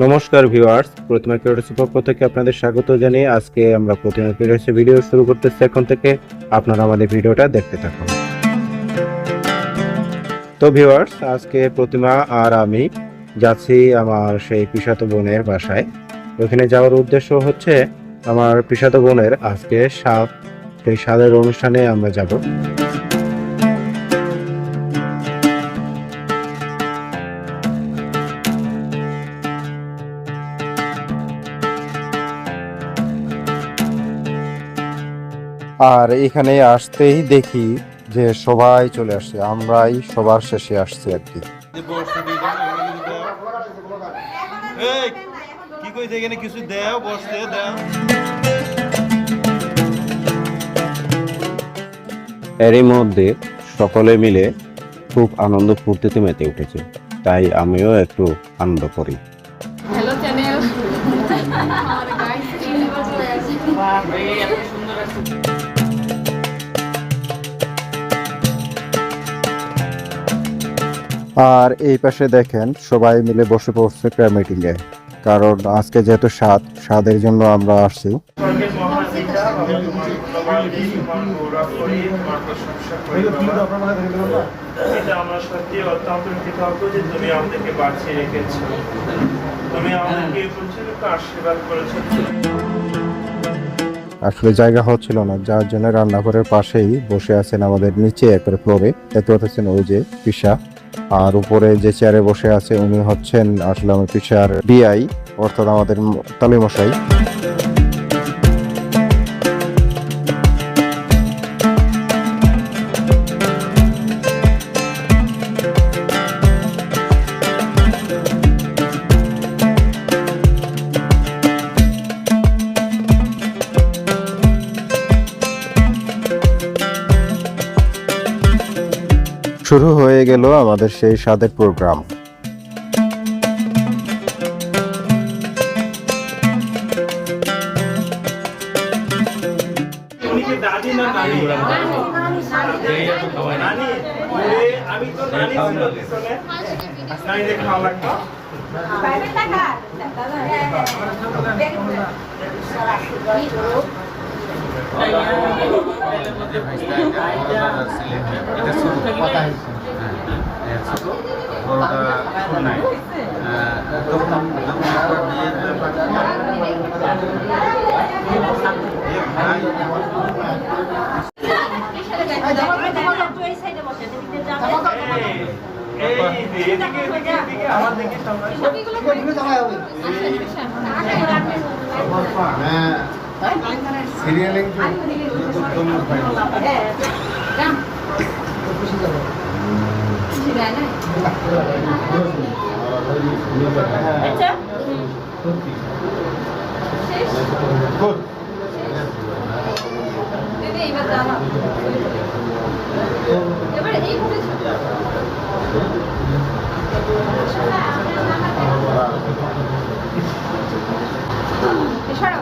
নমস্কার ভিউয়ার্স, প্রতিমা ক্রিয়েটার্সের পক্ষ থেকে আপনাদের স্বাগত জানিয়ে আজকে আমরা প্রতিমা ক্রিয়েটার্সের ভিডিও শুরু করতেছি। এখন থেকে আপনারা আমাদের ভিডিওটা দেখতে থাকুন। তো ভিউয়ার্স, আজকে প্রতিমা আর আমি যাচ্ছি আমার সেই পিসাত বোনের বাসায়। ওখানে যাওয়ার উদ্দেশ্য হচ্ছে আমার পিসাত বোনের আজকে সাত সেই সাদের অনুষ্ঠানে আমরা যাব। আর এখানে আসতেই দেখি যে সবাই চলে আসছে আমরাই সবার শেষে আসছি আর কি। এই কি কইছে এখানে? কিছু দেও বসতে দেও। এরই মধ্যে সকলে মিলে খুব আনন্দ ফুর্তিতে মেতে উঠেছে তাই আমিও একটু আনন্দ করি। হ্যালো চ্যানেল আর এই পাশে দেখেন সবাই মিলে বসে পড়ছে প্রেয়ার এ কারণ আজকে যেহেতু স্বাদ স্বাদের জন্য আমরা আসছি। আসলে জায়গা হচ্ছিল না, যার জন্য রান্নাঘরের পাশেই বসে আছেন আমাদের নিচে একবারে ফ্লোরে দেখতে পাচ্ছেন ওই যে পিসা। আর উপরে যে চেয়ারে বসে আছে উনি হচ্ছেন আসলে আমার পিসার বিআই অর্থাৎ আমাদের তালি শুরু হয়ে গেল আমাদের সেই স্বাদের প্রোগ্রাম নানি ওরে, আমি তো নানি ছিল পিছনে নানিদের খাওয়া লাগতো এই এই যে, এদিকে এদিকে এদিকে আমার দিকে সবাই সিরিয়ালিং এবার এই সরাও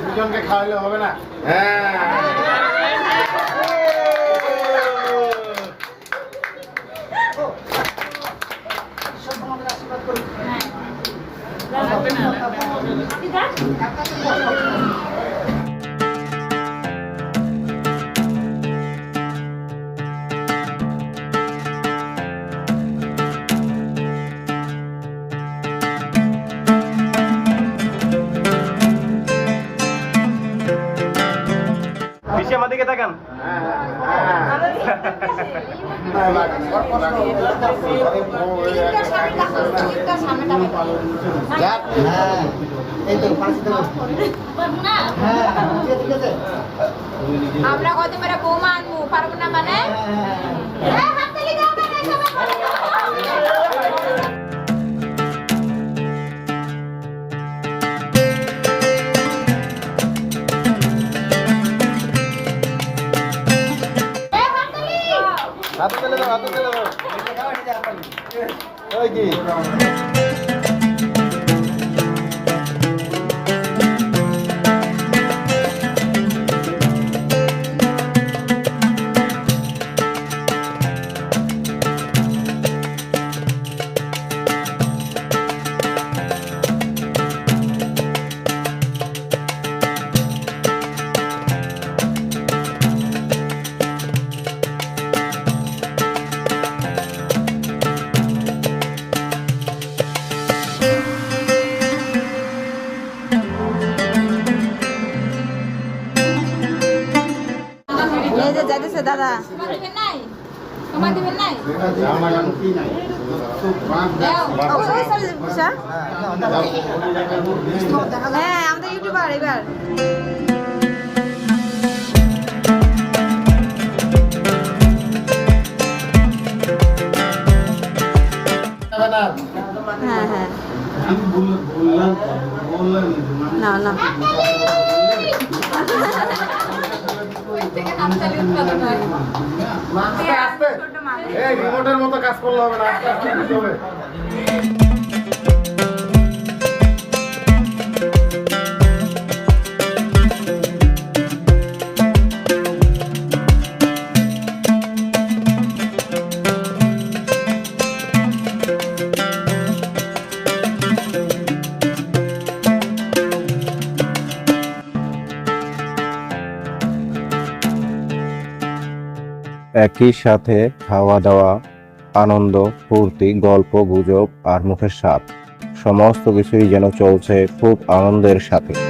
দুজনকে খাওয়াইলে হবে না হ্যাঁ আমরা কত বৌমা আনব? পারব না মানে? ওই নাই দিবেন নাই। হ্যাঁ আমাদের ইউটিউবার এবার হ্যাঁ হ্যাঁ না না থেকে হাততালি উৎপাদন হয়। আস্তে আস্তে এই রিমোটের মতো কাজ করলে হবে না আস্তে আস্তে হবে। একই সাথে খাওয়া দাওয়া আনন্দ, ফুর্তি, গল্প, গুজব আর মুখের স্বাদ, সমস্ত কিছুই যেন চলছে খুব আনন্দের সাথে।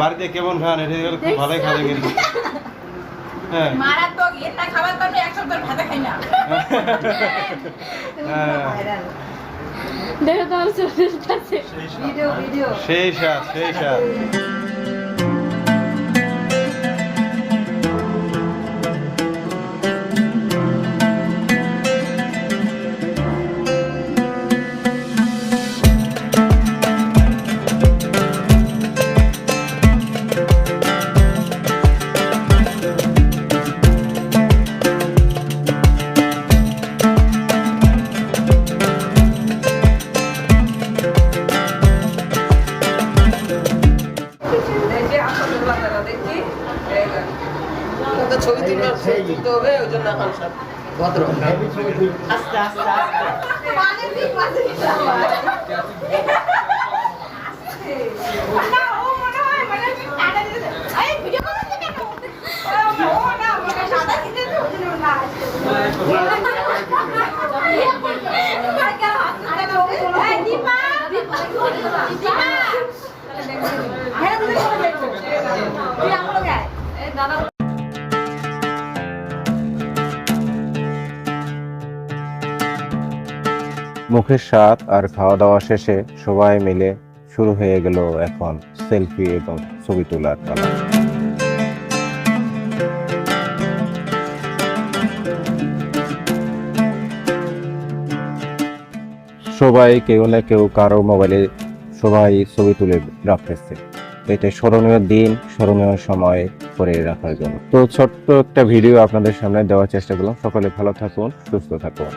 বাড়িতে কেমন খান? এটা খুব ভালোই খাবে কিন্তু। মারাত্মক এটা খাবার তো আমি এক সপ্তাহ ভাতে খাই না। হ্যাঁ। দেখো ভিডিও ভিডিও সেই সেই জন্য এখন সব। ভদ্র আস্তে আস্তে আস্তে। মুখের স্বাদ আর খাওয়া দাওয়া শেষে সবাই মিলে শুরু হয়ে গেল এখন সেলফি এবং ছবি তোলার পালা। সবাই কেউ না কেউ কারও মোবাইলে সবাই ছবি তুলে রাখতেছে। এটা স্মরণীয় দিন, স্মরণীয় সময় করে রাখার জন্য। তো ছোট্ট একটা ভিডিও আপনাদের সামনে দেওয়ার চেষ্টা করলাম। সকলে ভালো থাকুন, সুস্থ থাকুন।